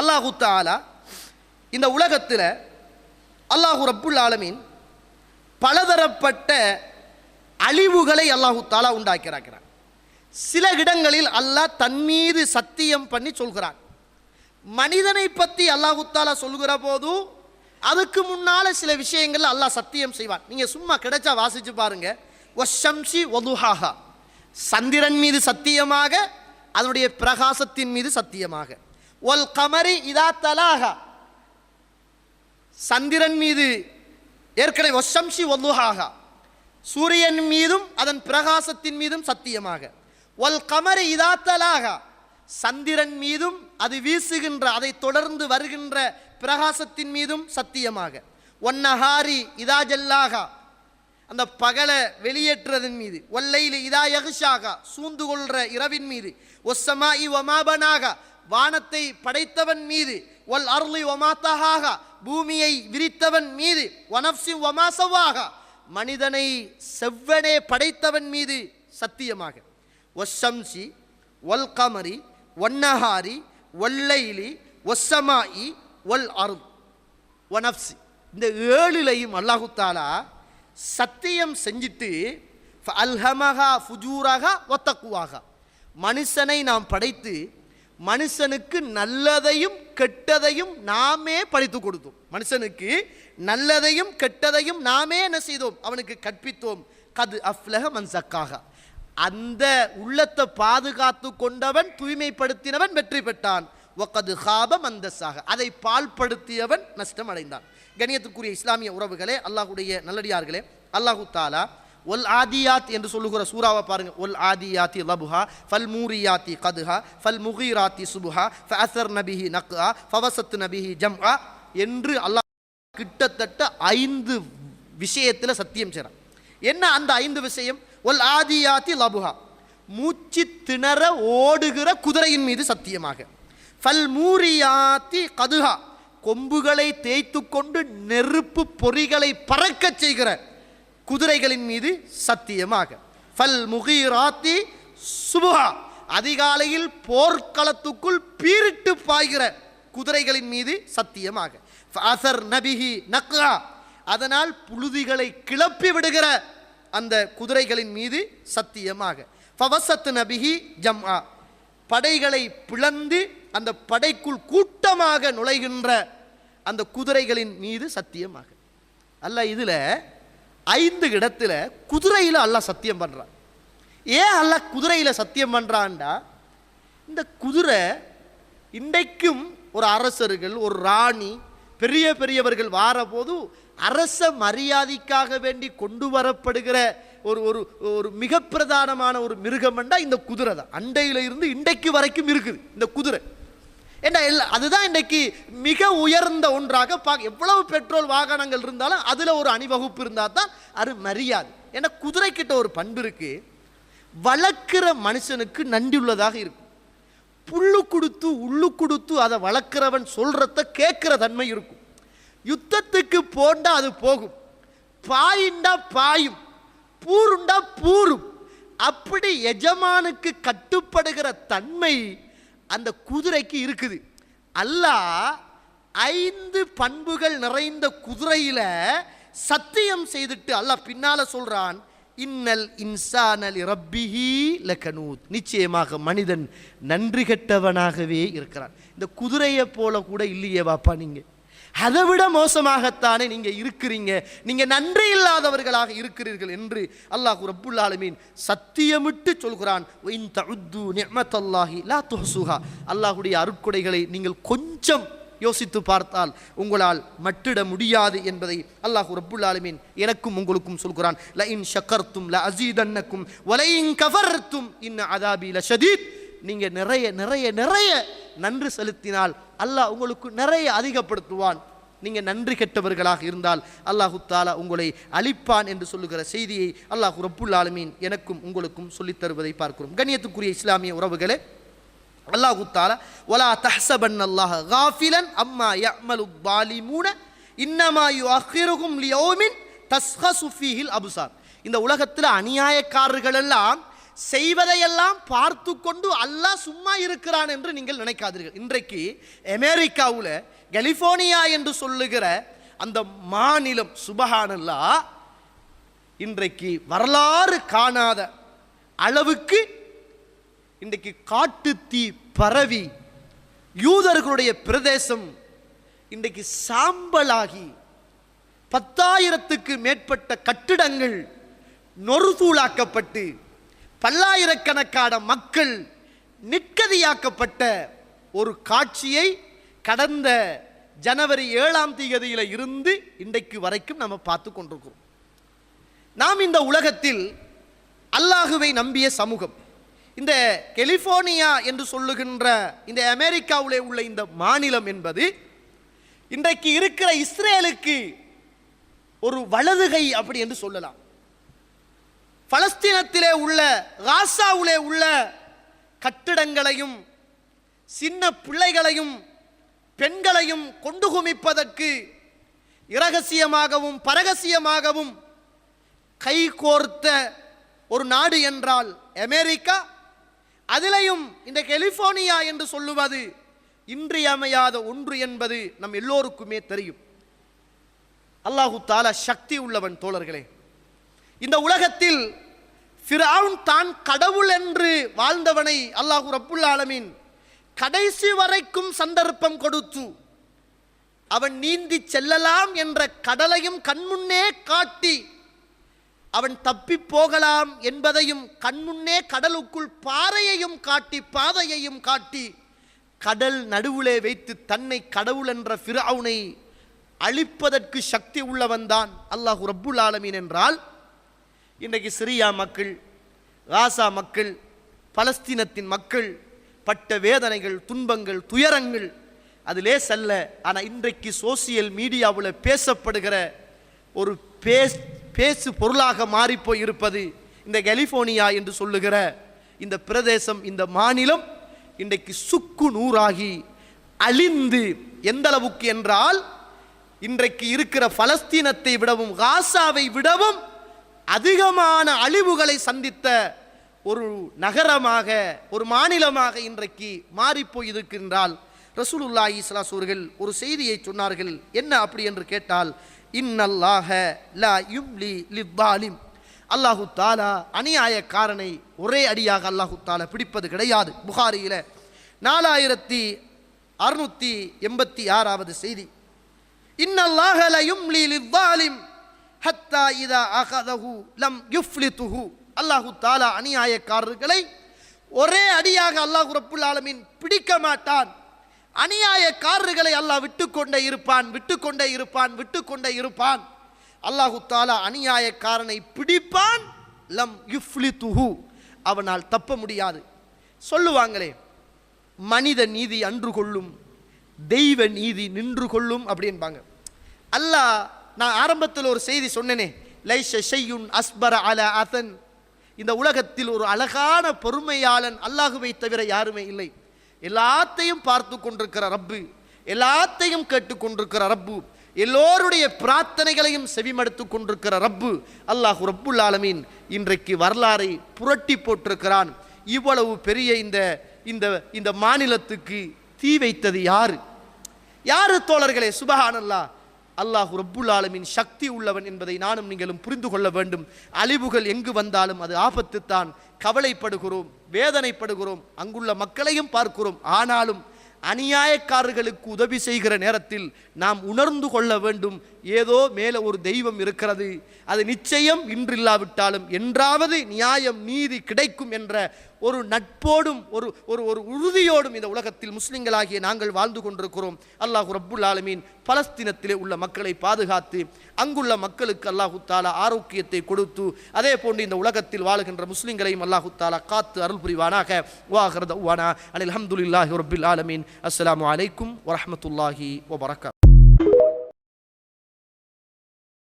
அல்லாஹு தாலா இந்த உலகத்தில் அல்லாஹு ரப்புல் ஆலமீன் பலதரப்பட்ட அழிவுகளை அல்லாஹு தாலா உண்டாக்கிறாக்கிறான். சில இடங்களில் அல்லாஹ் தன் மீது சத்தியம் பண்ணி சொல்கிறான். மனிதனை பற்றி அல்லாஹு தாலா சொல்கிற போது அதுக்கு முன்னால் சில விஷயங்கள் அல்லாஹ் சத்தியம் செய்வான். நீங்கள் சும்மா கிடைச்சா வாசித்து பாருங்க. ஒஷம்ஷி ஒதுஹாஹா சந்திரன் மீது சத்தியமாக அதனுடைய பிரகாசத்தின் மீது சத்தியமாக. ஒல் கமரி இதா தலாகா சந்திரன் மீது ஏற்கனவே ஒஷம்ஷி ஒல்லுஹாகா சூரியன் மீதும் அதன் பிரகாசத்தின் மீதும் சத்தியமாக. ஒல் கமரி தலாகா சந்திரன் மீதும் அது வீசுகின்ற அதை தொடர்ந்து வருகின்ற பிரகாசத்தின் மீதும் சத்தியமாக. ஒன்னஹாரி இதா இதாஜல்லாகா அந்த பகலை வெளியேற்றுறதன் மீது. ஒல்லையில் இதா யகுஷாகா சூந்து கொள்ற இரவின் மீது. ஒஸ்ஸமா இ ஒமாபனாகா வானத்தை படைத்தவன் மீது ஒல் அருளி ஒமாத்தஹாக பூமியை விரித்தவன் மீது ஒனப்சி ஒமாசவாக மனிதனை செவ்வனே படைத்தவன் மீது சத்தியமாக. ஒஷம்சி ஒல் கமரி ஒன்னஹாரி ஒல்லைலி ஒஸ்ஸமாயி ஒல் அருள். ஒனப்சி இந்த ஏழுலையும் அல்லாஹு தாலா சத்தியம் செஞ்சிட்டு அல்ஹமஹா ஃபுஜூராக ஒத்தக்குவாக மனுஷனை நாம் படைத்து மனுஷனுக்கு நல்லதையும் கெட்டதையும் நாமே படித்து கொடுத்தோம். மனுஷனுக்கு நல்லதையும் கெட்டதையும் நாமே என்ன செய்தோம்? அவனுக்கு கற்பித்தோம். கது அஃப்லக மன்சக்காக அந்த உள்ளத்தை பாதுகாத்து கொண்டவன் தூய்மைப்படுத்தினவன் வெற்றி பெற்றான். ஒக்கது ஹாப மந்தஸாக அதை பால்படுத்தியவன் நஷ்டம் அடைந்தான். கணியத்துக்குரிய இஸ்லாமிய உறவுகளே அல்லாஹுடைய நல்லடியார்களே அல்லாஹு தாலா ஒல் ஆதியாத் என்று சொல்லுகிற சூறாவை பாருங்க. ஒல் ஆதியாத்தி லபுஹா ஃபல் மூரியாத்தி கதுஹா ஃபல் முகீராத்தி சுபுஹா ஃபஅசர் நபிஹி நக்ஹா ஃபவசத் நபிஹி ஜம்ஹா என்று அல்லாஹ் கிட்டத்தட்ட ஐந்து விஷயத்தில் சத்தியம் செய்கிறான் என்ன அந்த ஐந்து விஷயம்? ஒல் ஆதியாத்தி லபுஹா மூச்சு திணற ஓடுகிற குதிரையின் மீது சத்தியமாக. ஃபல் மூரியாத்தி கதுஹா கொம்புகளை தேய்த்து கொண்டு நெருப்பு பொறிகளை பறக்கச் செய்கிற குதிரைகளின் மீது சத்தியமாக. ஃபல் முகீராத்தி சுபுஹா. அதிகாலையில் போர்க்களத்துக்குள் பீரிட்டு பாய்கிற குதிரைகளின் மீது சத்தியமாக. ஃபஅசர் நபிஹி நக்ரா அதனால் புழுதிகளை கிளப்பி விடுகிற அந்த குதிரைகளின் மீது சத்தியமாக. ஃபவசத் நபிஹி ஜம்ஆ. படைகளை பிளந்து அந்த படைக்குள் கூட்டமாக நுழைகின்ற அந்த குதிரைகளின் மீது சத்தியமாக. அல்ல இதில் ஐந்து இடத்துல குதிரையில் அல்லாஹ் சத்தியம் பண்ணுறான் ஏன் அல்லாஹ் குதிரையில் சத்தியம் பண்ணுறான்டா இந்த குதிரை இன்றைக்கும் ஒரு அரசர்கள் ஒரு ராணி பெரிய பெரியவர்கள் வாரபோது அரச மரியாதைக்காக வேண்டி கொண்டு வரப்படுகிற ஒரு ஒரு ஒரு மிக பிரதானமான ஒரு மிருகம்ண்டா இந்த குதிரை தான் அண்டையில் இருந்து இன்றைக்கு வரைக்கும் இருக்குது இந்த குதிரை. ஏண்டா இல்லை அதுதான் இன்றைக்கு மிக உயர்ந்த ஒன்றாக பா எவ்வளவு பெட்ரோல் வாகனங்கள் இருந்தாலும் அதில் ஒரு அணிவகுப்பு இருந்தால் தான் அது மரியாதை. ஏன்னா குதிரைக்கிட்ட ஒரு பண்பு இருக்கு. வளர்க்குற மனுஷனுக்கு நன்றி உள்ளதாக இருக்கும். புல்லு கொடுத்து உள்ளு கொடுத்து அதை வளர்க்குறவன் சொல்கிறத கேட்குற தன்மை இருக்கும். யுத்தத்துக்கு போண்டா அது போகும். பாயிண்டா பாயும். பூருண்டா பூரும். அப்படி எஜமானுக்கு கட்டுப்படுகிற தன்மை அந்த குதிரைக்கு இருக்குது. அல்லாஹ் ஐந்து பண்புகள் நிறைந்த குதிரையில் சத்தியம் செய்துட்டு அல்லாஹ் பின்னால சொல்கிறான் இன்னல் இன்சானல் ரப்பிஹி லக்கனூத் நிச்சயமாக மனிதன் நன்றி கெட்டவனாகவே இருக்கிறான். இந்த குதிரையை போல கூட இல்லையே வாப்பா நீங்க. அதை விட மோசமாகத்தானே நீங்கள் இருக்கிறீங்க? நீங்க நன்றி இல்லாதவர்களாக இருக்கிறீர்கள் என்று அல்லாஹ் ரப்புல் ஆலமீன் சத்தியமிட்டு சொல்கிறான். அல்லாஹுடைய லா அருட்கொடைகளை நீங்கள் கொஞ்சம் யோசித்து பார்த்தால் உங்களால் மட்டிட முடியாது என்பதை அல்லாஹ் ரப்புல் ஆலமீன் எனக்கும் உங்களுக்கும் சொல்கிறான். ல இன் ஷக்கர்த்தும் ல அசீதன்னக்கும் வலையின் கவர்த்தும் இன் அதாபி லஷதீத். நீங்கள் நிறைய நிறைய நிறைய நன்றி செலுத்தினால் அல்லாஹ் உங்களுக்கு நிறைய அதிகப்படுத்துவான். நீங்கள் நன்றி கெட்டவர்களாக இருந்தால் அல்லாஹு தாலா உங்களை அழிப்பான் என்று சொல்லுகிற செய்தியை அல்லாஹு ரப்புல் ஆலமீன் எனக்கும் உங்களுக்கும் சொல்லித் தருவதை பார்க்கிறோம். கண்ணியத்துக்குரிய இஸ்லாமிய உறவுகளே அல்லாஹு தாலா ஒலா தஹசபன் அல்லாஹ் காஃபிலன் அம்மா யமலு பாலிமூன இன்னமா யு அஹிருகும் லியோமின் தஸ்ஹசுஃபீஹில் அபுசார். இந்த உலகத்தில் அநியாயக்காரர்கள் எல்லாம் செய்வதையெல்லாம் பார்த்து கொண்டு அல்லாஹ் சும்மா இருக்கிறான் என்று நீங்கள் நினைக்காதீர்கள். இன்றைக்கு அமெரிக்காவில் கலிஃபோர்னியா என்று சொல்லுகிற அந்த மாநிலம் சுபஹானல்லா இன்றைக்கு வரலாறு காணாத அளவுக்கு இன்றைக்கு காட்டு தீ பரவி யூதர்களுடைய பிரதேசம் இன்றைக்கு சாம்பலாகி பத்தாயிரத்துக்கு மேற்பட்ட கட்டிடங்கள் நொறுதூளாக்கப்பட்டு பல்லாயிரக்கணக்கான மக்கள் நிற்கதியாக்கப்பட்ட ஒரு காட்சியை கடந்த ஜனவரி ஏழாம் தேதியில் இருந்து இன்றைக்கு வரைக்கும் நம்ம பார்த்து கொண்டிருக்கிறோம். நாம் இந்த உலகத்தில் அல்லாஹுவை நம்பிய சமூகம் இந்த கெலிஃபோர்னியா என்று சொல்லுகின்ற இந்த அமெரிக்காவிலே உள்ள இந்த மாநிலம் என்பது இன்றைக்கு இருக்கிற இஸ்ரேலுக்கு ஒரு வலதுகை அப்படி என்று சொல்லலாம். பலஸ்தீனத்திலே உள்ள காசாவிலே உள்ள கட்டிடங்களையும் சின்ன பிள்ளைகளையும் பெண்களையும் கொண்டு குமிப்பதற்கு இரகசியமாகவும் பரகசியமாகவும் கைகோர்த்த ஒரு நாடு என்றால் அமெரிக்கா. அதிலையும் இந்த கெலிஃபோர்னியா என்று சொல்லுவது இன்றியமையாத ஒன்று என்பது நம் எல்லோருக்குமே தெரியும். அல்லாஹு தாலா சக்தி உள்ளவன் தோழர்களே. இந்த உலகத்தில் ஃபிரவுன் தான் கடவுள் என்று வாழ்ந்தவனை அல்லாஹூ ரப்புல் ஆலமீன் கடைசி வரைக்கும் சந்தர்ப்பம் கொடுத்து அவன் நீந்தி செல்லலாம் என்ற கடலையும் கண்முன்னே காட்டி அவன் தப்பி போகலாம் என்பதையும் கண்முன்னே கடலுக்குள் பாறையையும் காட்டி பாதையையும் காட்டி கடல் நடுவுலே வைத்து தன்னை கடவுள் என்ற ஃபிரவுனை அழிப்பதற்கு சக்தி உள்ளவன் தான் அல்லாஹ் ரப்புல் ஆலமீன் என்றால் இன்றைக்கு சிரியா மக்கள் காசா மக்கள் பலஸ்தீனத்தின் மக்கள் பட்ட வேதனைகள் துன்பங்கள் துயரங்கள் அதிலே செல்ல. ஆனால் இன்றைக்கு சோசியல் மீடியாவில் பேசப்படுகிற ஒரு பேஸ் பேசு பொருளாக மாறிப்போய் இருப்பது இந்த கலிஃபோர்னியா என்று சொல்லுகிற இந்த பிரதேசம் இந்த மாநிலம் இன்றைக்கு சுக்கு நூறாகி அழிந்து எந்த அளவுக்கு என்றால் இன்றைக்கு இருக்கிற பலஸ்தீனத்தை விடவும் காசாவை விடவும் அதிகமான அழிவுகளை சந்தித்த ஒரு நகரமாக ஒரு மாநிலமாக இன்றைக்கு மாறிப்போய் இருக்கின்றால் ரசூலுல்லா இஸ்லாஸ் அவர்கள் ஒரு செய்தியை சொன்னார்கள். என்ன அப்படி என்று கேட்டால் இன்னல்லாஹ லா யும்லி லித்தாலிம். அல்லாஹு தாலா அநியாயக்காரனை ஒரே அடியாக அல்லாஹு தாலா பிடிப்பது கிடையாது. புகாரியில் நாலாயிரத்தி அறுநூற்றி எண்பத்தி ஆறாவது செய்தி. இன்னல்லாஹ ல யும்லி லித்தாலிம். ஹத்தா இதா அகதஹு லம் யுஃப்லித்துஹு அல்லாஹு தாலா அநியாயக்காரர்களை ஒரே அடியாக அல்லாஹ் ரப்புல் ஆலமின் பிடிக்க மாட்டான். அநியாயக்காரர்களை அல்லாஹ் விட்டுக்கொண்டே இருப்பான் விட்டுக்கொண்டே இருப்பான் விட்டுக்கொண்டே இருப்பான். அல்லாஹு தாலா அநியாயக்காரனை பிடிப்பான். லம் யுஃப்லித்துஹு அவனால் தப்ப முடியாது. சொல்லுவாங்களே மனித நீதி அன்று கொள்ளும் தெய்வ நீதி நின்று கொள்ளும் அப்படின்பாங்க. அல்லாஹ் நான் ஆரம்பத்தில் ஒரு செய்தி சொன்னேனே லைஷ ஷையுன் அஸ்பர அல அதன் இந்த உலகத்தில் ஒரு அழகான பொறுமையாளன் அல்லாஹுவை தவிர யாருமே இல்லை. எல்லாத்தையும் பார்த்து கொண்டிருக்கிற ரப்பு எல்லாத்தையும் கேட்டுக்கொண்டிருக்கிற ரப்பு எல்லோருடைய பிரார்த்தனைகளையும் செவிமடுத்து கொண்டிருக்கிற ரப்பு அல்லாஹ் ரப்புல் ஆலமீன் இன்றைக்கு வரலாறை புரட்டி போட்டிருக்கிறான். இவ்வளவு பெரிய இந்த இந்த இந்த மாநிலத்துக்கு தீ வைத்தது யார்? யாரு தோழர்களே சுபஹானல்லா அல்லாஹ் ரப்புல் ஆலமின் சக்தி உள்ளவன் என்பதை நானும் நீங்களும் புரிந்து கொள்ள வேண்டும். அழிவுகள் எங்கு வந்தாலும் அது ஆபத்து தான் கவலைப்படுகிறோம் வேதனைப்படுகிறோம் அங்குள்ள மக்களையும் பார்க்கிறோம். ஆனாலும் அநியாயக்காரர்களுக்கு உதவி செய்கிற நேரத்தில் நாம் உணர்ந்து கொள்ள வேண்டும். ஏதோ மேலே ஒரு தெய்வம் இருக்கிறது. அது நிச்சயம் இன்றில்லாவிட்டாலும் என்றாவது நியாயம் நீதி கிடைக்கும் என்ற ஒரு நட்போடும் ஒரு ஒரு ஒரு உறுதியோடும் இந்த உலகத்தில் முஸ்லிம்களாகிய நாங்கள் வாழ்ந்து கொண்டிருக்கிறோம். அல்லாஹ் ரப்புல் ஆலமீன் பலஸ்தீனத்திலே உள்ள மக்களை பாதுகாத்து அங்குள்ள மக்களுக்கு அல்லாஹு தாலா ஆரோக்கியத்தை கொடுத்து அதே போன்று இந்த உலகத்தில் வாழுகின்ற முஸ்லிம்களையும் அல்லாஹு தாலா காத்து அருள் புரிவானாக. வாஹரத வானா அனில் அஹமதுல்லாஹி ரபுல் ஆலமீன். அஸ்லாம் அலைக்கும் வரமத்துல்லாஹி வபரகாத்